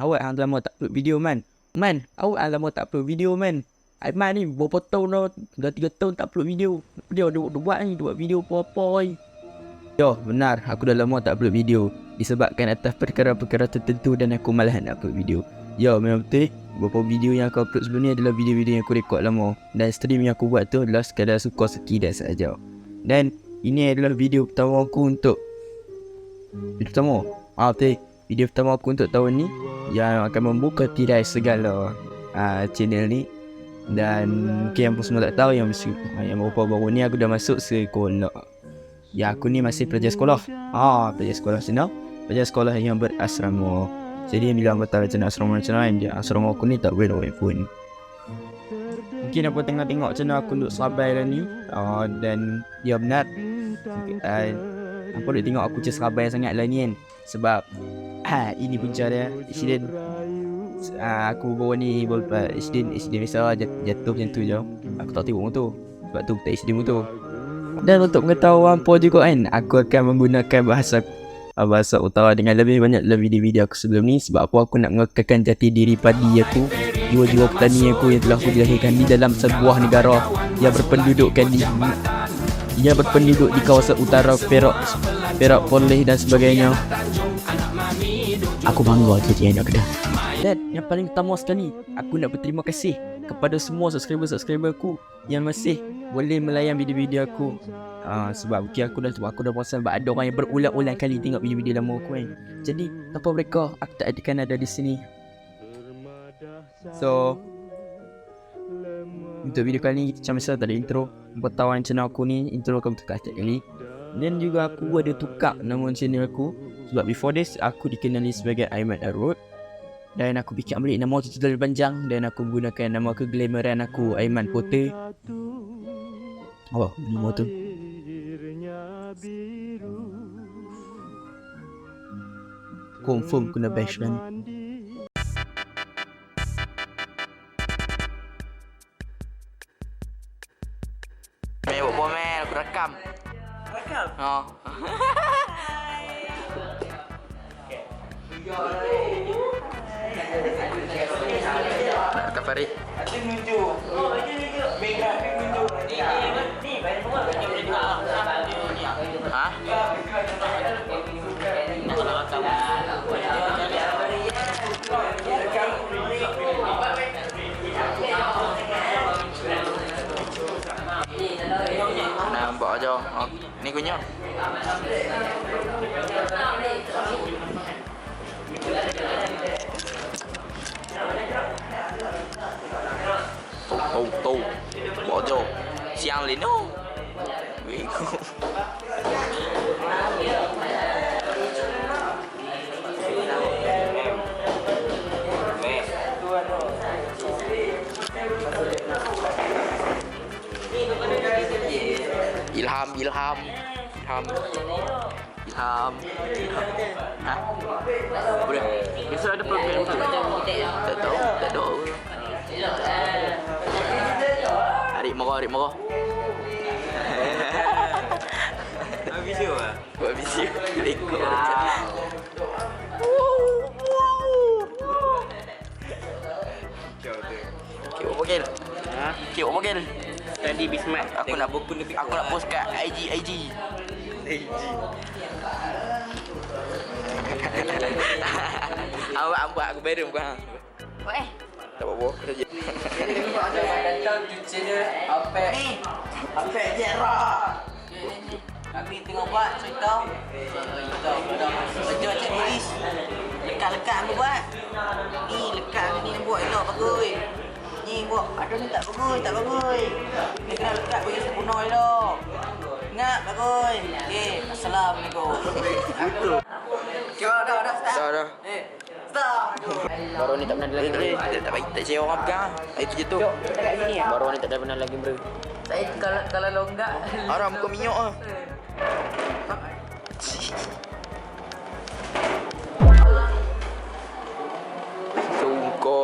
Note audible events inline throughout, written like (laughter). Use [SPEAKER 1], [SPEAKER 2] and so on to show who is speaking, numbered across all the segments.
[SPEAKER 1] awak hang lama tak upload video man. Man, awak hang lama tak upload video man. Aiman ni berapa tahun dah, dah 3 tahun tak upload video. Dia dia, dia buat ni, dia buat video apa-apa ni. Yo, benar. Aku dah lama tak upload video. Disebabkan atas perkara-perkara tertentu dan aku malas nak upload video. Yo, memang betul. Beberapa video yang aku upload sebelum ni adalah video-video yang aku rekod lama. Dan stream yang aku buat tu adalah sekadar suka seki dan sahaja. Dan ini adalah video pertama aku untuk Video pertama Ah betul Video pertama aku untuk tahun ni Yang akan membuka tirai segala uh, channel ni. Dan mungkin yang pun semua tak tahu Yang Yang beberapa baru ni aku dah masuk sekolah. Ya aku ni masih pelajar sekolah. Ah pelajar sekolah sana Pelajar sekolah yang berasrama. Jadi bila aku tahu macam asrama macam lain dia Asrama aku ni tak boleh away pun Mungkin apa tengok-tengok channel aku untuk sabar dah ni. Uh, Dan ya benar. Uh, Apa nak tengok aku macam sabar sangat lah ni kan. Sebab ha, Ini punca dia. Insiden uh, Aku bawa ni uh, Insiden Insiden biasa jat, jatuh macam tu je. Aku tak tengok motor. Sebab tu tak insiden motor. Dan untuk mengetahui apa juga kan Aku akan menggunakan bahasa uh, Bahasa utara dengan lebih banyak lebih video-video aku sebelum ni. Sebab apa? Aku nak mengekalkan jati diri padi aku. Jiwa-jiwa petani aku yang telah aku dilahirkan di dalam sebuah negara. Yang berpendudukkan di ia berpenduduk di kawasan utara Perak Perak Poleh dan sebagainya Aku bangga jadi anak kedah Dan yang paling utama sekali Aku nak berterima kasih Kepada semua subscriber-subscriber aku Yang masih boleh melayan video-video aku. Uh, Sebab okay, aku dah aku dah bosan. Sebab ada orang yang berulang-ulang kali tengok video-video lama aku kan. Jadi tanpa mereka aku tak akan ada di sini. So Untuk video kali ni macam biasa tak ada intro. Pengetahuan channel aku ni Intro akan bertukar setiap kali. Dan juga aku ada tukar nama channel aku Sebab before this Aku dikenali sebagai Aiman Arud. Dan aku fikir balik nama tu terlalu panjang. Dan aku gunakan nama keglamoran aku Aiman Pote Oh nama tu. Confirm kena bash
[SPEAKER 2] Main buat buat main, aku rekam.
[SPEAKER 3] Rekam?
[SPEAKER 2] Oh. (laughs) Kak Farid.
[SPEAKER 3] Ada nunjuk. Oh, ada nunjuk. Merah ada nunjuk. Ni, ni, ni. Banyak boleh tengok.
[SPEAKER 2] Ha? Nampak aja. Oh, ni kunyah. Xiang lên nó. Ilham, Ilham, Ilham, Ilham, Hah? Boleh? Biasa ada program tu? Tak tahu, tak tahu. Arik marah, arik marah.
[SPEAKER 3] Tu ah.
[SPEAKER 2] Buat video, rekod. Okay, buat panggil.
[SPEAKER 3] Ha?
[SPEAKER 2] Okay, buat panggil.
[SPEAKER 3] Tadi Bismat.
[SPEAKER 2] Aku nak buku lebih aku nak post kat IG IG. Awak buat aku berum kau.
[SPEAKER 4] Buat eh?
[SPEAKER 2] Tak apa-apa. Saja.
[SPEAKER 3] Datang di channel Apek. Ni. Apek Jera. Kami tengok buat cerita. Cerita. Kerja Cik Muiz. Lekat-lekat aku buat. Ni lekat ni nak buat elok bagus. Ni buat. Aduh ni tak bagus, tak bagus. Ni kena lekat bagi sempurna elok. Ingat bagus. Okey, assalamualaikum. Betul. Okay, dah, dah, dah, start.
[SPEAKER 2] Dah dah.
[SPEAKER 3] Eh, start.
[SPEAKER 2] Baru ni tak pernah lagi bro. Tak tak baik tak saya orang pegang. Itu je tu. Baru ni tak ada pernah lagi bro.
[SPEAKER 3] Saya kalau kalau longgak.
[SPEAKER 2] Haram muka minyak (laughs) ah. Sungko.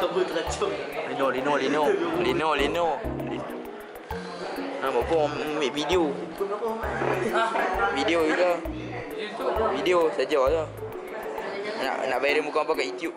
[SPEAKER 3] Kabut teracung.
[SPEAKER 2] Lino, Lino, Lino. Lino, Lino. buat apa ambil video. Video kita. Video saja je. Nak nak viral muka apa kat YouTube.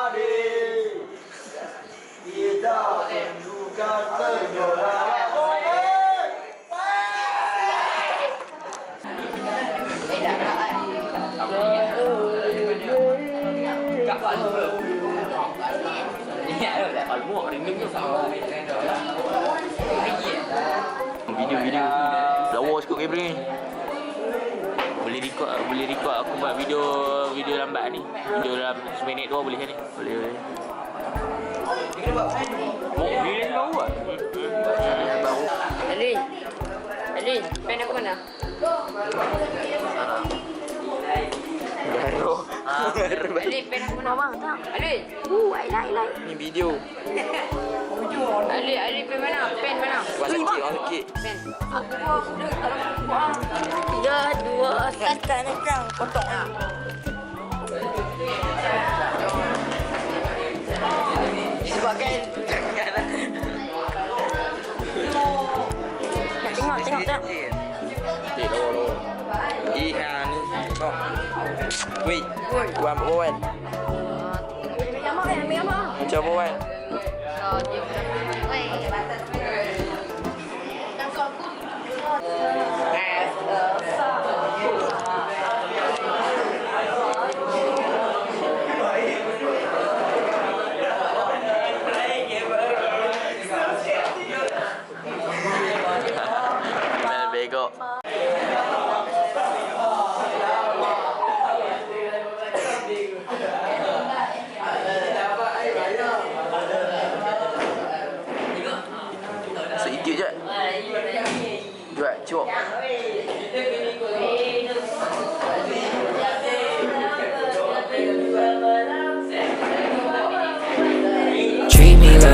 [SPEAKER 2] Video-video. Lawa sikit kamera ni. Boleh record boleh record aku buat video video lambat ni. Video dalam seminit dua boleh kan ni? Boleh boleh. Video ni baru Baru.
[SPEAKER 5] Alin. Alin, pen aku mana?
[SPEAKER 2] Baru. Baru.
[SPEAKER 5] Alin, pen aku mana bang? Tak. Alin. Uh, I like, I like.
[SPEAKER 2] Ni video.
[SPEAKER 5] Alin, Alin pen mana? Pen mana?
[SPEAKER 2] Wah sakit, wah sakit.
[SPEAKER 5] Pen. Aku buat aku dah kalau aku buat. Tiga, dua, satu, nak potong ah.
[SPEAKER 2] Disebabkan
[SPEAKER 5] Nak tengok, tengok, tengok.
[SPEAKER 2] Eh, lawa lawa. Eh, ha ni. Oh. Wei, buat apa buat?
[SPEAKER 5] Ambil gambar kan, ambil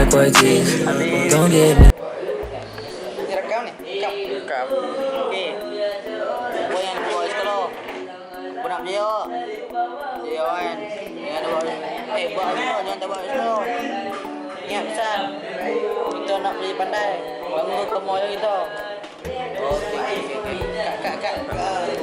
[SPEAKER 3] berjaya. Berjaya kan. Jangan tak buat. Eh, buat sekolah. Jangan tak buat sekolah. Ingat pesan. Kita nak beli pandai. Bangga kamu aja kita. Okey, okey, okey. Kak, kak, kak.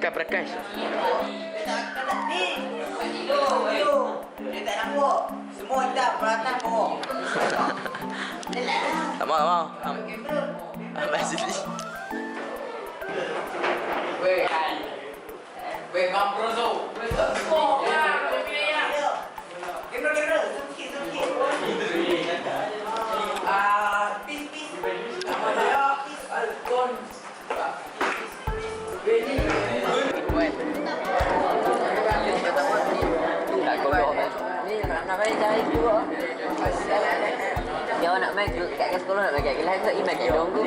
[SPEAKER 2] Prakas, prakas, prakas.
[SPEAKER 3] Ni. Video, video. Dia tak nampak. Semua hitam. Perhatian bawah.
[SPEAKER 2] Tak mau, tak mau. Ambil sini. Tak
[SPEAKER 5] orang nak main kat sekolah nak main kat kelas ke email kat tu.